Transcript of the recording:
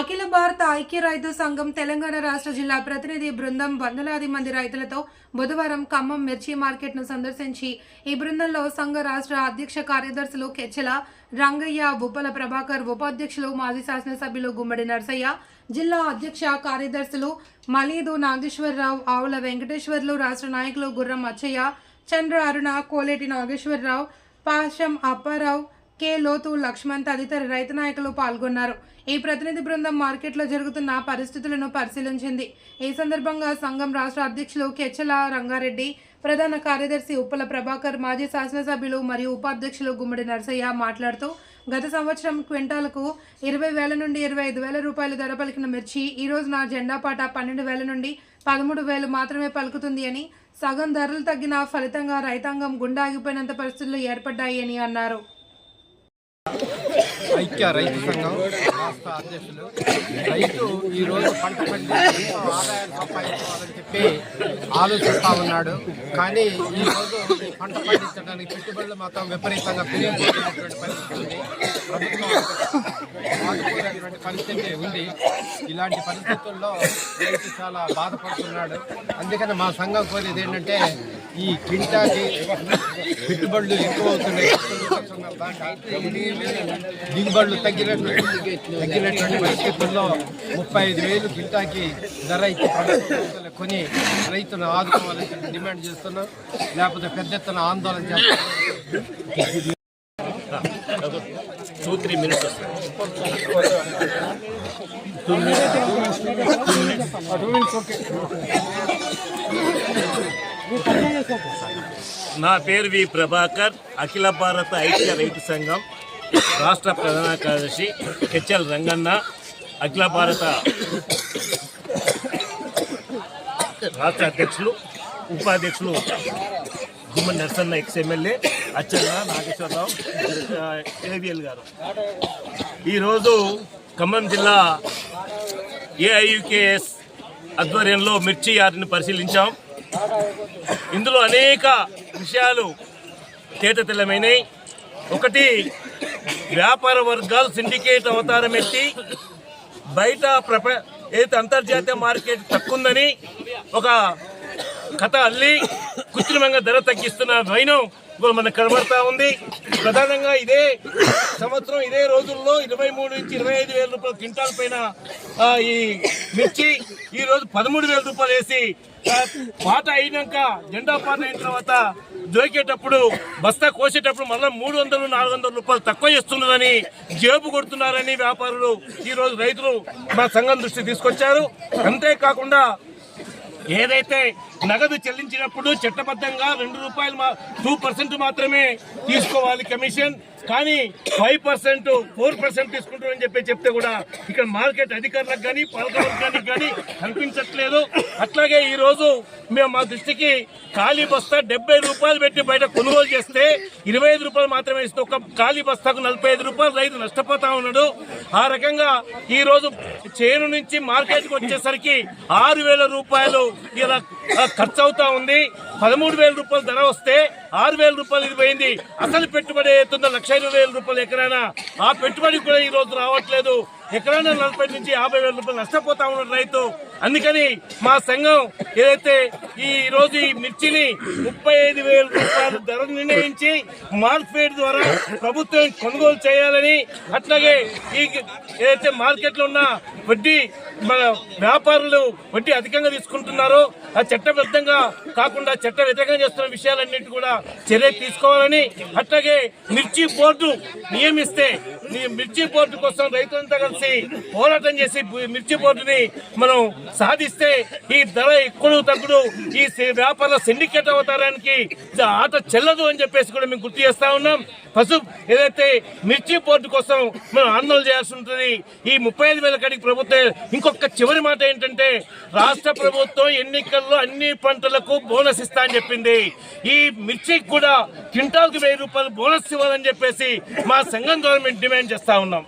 అఖిల భారత ఐక్య రైతు సంఘం తెలంగాణ రాష్ట్ర జిల్లా ప్రతినిధి బృందం వందలాది మంది రైతులతో బుధవారం ఖమ్మం మిర్చి మార్కెట్ను సందర్శించి ఈ బృందంలో సంఘ రాష్ట్ర అధ్యక్ష కార్యదర్శులు కెచ్చెల రంగయ్య ఉప్పల ప్రభాకర్ ఉపాధ్యక్షులు మాజీ శాసనసభ్యులు గుమ్మడి నర్సయ్య జిల్లా అధ్యక్ష కార్యదర్శులు మలీదు నాగేశ్వరరావు ఆవుల వెంకటేశ్వర్లు రాష్ట్ర నాయకులు గుర్రం అచ్చయ్య చంద్ర అరుణ కోలేటి నాగేశ్వరరావు పాశం అప్పారావు కె లోతు లక్ష్మణ్ తదితర రైతు నాయకులు పాల్గొన్నారు. ఈ ప్రతినిధి బృందం మార్కెట్లో జరుగుతున్న పరిస్థితులను పరిశీలించింది. ఈ సందర్భంగా సంఘం రాష్ట్ర అధ్యక్షులు కెచ్చల రంగారెడ్డి ప్రధాన కార్యదర్శి ఉప్పల ప్రభాకర్ మాజీ శాసనసభ్యులు మరియు ఉపాధ్యక్షులు గుమ్మడి నరసయ్య మాట్లాడుతూ గత సంవత్సరం క్వింటాలకు ఇరవై వేల నుండి ఇరవై ఐదు వేల రూపాయలు ధర పలికిన మిర్చి ఈ రోజున జెండాపాట పన్నెండు వేల నుండి పదమూడు వేలు మాత్రమే పలుకుతుంది అని సగం ధరలు తగ్గిన ఫలితంగా రైతాంగం గుండాగిపోయినంత పరిస్థితులు ఏర్పడ్డాయి అని అన్నారు. ఐక్య రైతు సంఘం రాష్ట్ర అధ్యక్షులు. రైతు ఈ రోజు పంట పండి ఎంతో ఆదాయాన్ని సంపాదించాలని చెప్పి ఆలోచిస్తా ఉన్నాడు. కానీ ఈ రోజు పంట పండించడానికి పెట్టుబడులు మాత్రం విపరీతంగా పెరిగిపోతున్నటువంటి పరిస్థితి ఉంది. ప్రభుత్వం పరిస్థితి ఉంది. ఇలాంటి పరిస్థితుల్లో రైతు చాలా బాధపడుతున్నాడు. అందుకని మా సంఘం కోరేది ఏంటంటే ఈ క్వింటాకి పెట్టుబడులు ఎక్కువ అవుతున్నాయి. దిగుబడులు తగ్గినటువంటి తగ్గినటువంటి పరిస్థితుల్లో ముప్పై ఐదు వేలు క్వింటాకి ధర ప్రభుత్వం కొని రైతును ఆదుకోవాలని డిమాండ్ చేస్తున్నాం. లేకపోతే పెద్ద ఎత్తున ఆందోళన చేస్తున్నాం టూ త్రీ మినిట్స్ నా పేరు వి ప్రభాకర్ అఖిల భారత ఐక్య రైతు సంఘం రాష్ట్ర ప్రధాన కార్యదర్శి హెచ్ఎల్ రంగన్న అఖిల భారత రాష్ట్ర అధ్యక్షులు ఉపాధ్యక్షులు Gumma Narasanna ex MLA Achchanna Nageswara Rao AVL గారు. ఈరోజు ఖమ్మం జిల్లా ఏఐయుకేఎస్ ఆధ్వర్యంలో మిర్చి యార్డ్ని పరిశీలించాం. ఇందులో అనేక విషయాలు తేటతెల్లమైనవి ఒకటి వ్యాపార వర్గాలు సిండికేట్ అవతారం ఎత్తి బయట ప్రప ఏదైతే అంతర్జాతీయ మార్కెట్ తక్కువందని ఒక కథ అల్లి కృత్రిమంగా ధర తగ్గిస్తున్న వైనం ఇప్పుడు మనకు కనబడతా ఉంది. ప్రధానంగా ఇదే సంవత్సరం ఇదే రోజుల్లో ఇరవై మూడు నుంచి ఇరవై ఐదు వేల రూపాయల క్వింటాల్ పైన ఈ మిర్చి ఈ రోజు పదమూడు వేల రూపాయలు వేసి పాట అయినాక జెండా పాట అయిన తర్వాత దొరికేటప్పుడు బస్తా కోసేటప్పుడు మళ్ళీ మూడు వందలు నాలుగు వందల రూపాయలు తక్కువ చేస్తున్నదని జేబు కొడుతున్నారని వ్యాపారులు ఈ రోజు రైతులు మా సంఘం దృష్టి తీసుకొచ్చారు. అంతేకాకుండా ఏదైతే నగదు చెల్లించినప్పుడు చట్టబద్ధంగా రెండు రూపాయలు టూ పర్సెంట్ మాత్రమే తీసుకోవాలి కమిషన్. కానీ ఫైవ్ పర్సెంట్ ఫోర్ పర్సెంట్ తీసుకుంటారని చెప్పి చెప్తే కూడా ఇక్కడ మార్కెట్ అధికారులకు కానీ పాలకవర్గానికి కానీ కనిపించట్లేదు. అట్లాగే ఈ రోజు మేము మా దృష్టికి ఖాళీ బస్తా డెబ్బై రూపాయలు పెట్టి బయట కొనుగోలు చేస్తే ఇరవై ఐదు రూపాయలు మాత్రమే ఇస్తే ఒక ఖాళీ బస్తాకు నలభై ఐదు రూపాయలు రైతు నష్టపోతా ఉన్నాడు. ఆ రకంగా ఈ రోజు చేను నుంచి మార్కెట్కి వచ్చేసరికి ఆరు వేల రూపాయలు ఇలా ఖర్చు అవుతా ఉంది. పదమూడు వేల రూపాయలు ధర వస్తే ఆరు వేల రూపాయలు ఇది పోయింది. అసలు పెట్టుబడి అవుతుందో లక్ష ఇరవై వేల రూపాయలు ఎకరైనా ఆ పెట్టుబడి కూడా ఈ రోజు రావట్లేదు. ఎకరైనా నలభై నుంచి యాభై వేల రూపాయలు నష్టపోతా ఉన్నాడు రైతు. అందుకని మా సంఘం ఏదైతే ఈ రోజు ఈ మిర్చిని ముప్పై ఐదు వేల రూపాయలు ధర నిర్ణయించి మార్కెట్ ద్వారా ప్రభుత్వం కొనుగోలు చేయాలని అట్లాగే ఈ ఏదైతే మార్కెట్లో ఉన్న వడ్డీ మన వ్యాపారులు వడ్డీ అధికంగా తీసుకుంటున్నారో. ఆ చట్టబద్ధంగా కాకుండా చట్ట వ్యతిరేకంగా చేస్తున్న విషయాలన్నింటి కూడా చర్య తీసుకోవాలని అట్లాగే మిర్చి బోర్డు నియమిస్తే మిర్చి బోర్డు కోసం రైతులంతా కలిసి పోరాటం చేసి మిర్చి బోర్డుని మనం సాధిస్తే ఈ ధర ఎక్కువ తగ్గుడు ఈ సి- వ్యాపార సిండికేట్ అవతారానికి ఆట చెల్లదు అని చెప్పేసి కూడా మేము గుర్తు చేస్తా ఉన్నాం. పశు ఏదైతే మిర్చి బోర్డు కోసం మనం ఆందోళన చేయాల్సి ఉంటుంది ఈ ముప్పై ఐదు వేల కాడికి ప్రభుత్వం ఇంకొక చివరి మాట ఏంటంటే రాష్ట్ర ప్రభుత్వం ఎన్నికల్లో అన్ని పంటలకు బోనస్ ఇస్తా అని చెప్పింది. ఈ మిర్చికి కూడా క్వింటాల్కి వెయ్యి రూపాయలు బోనస్ ఇవ్వాలని చెప్పేసి మా సంఘం గవర్నమెంట్ డిమాండ్ చేస్తా ఉన్నాం.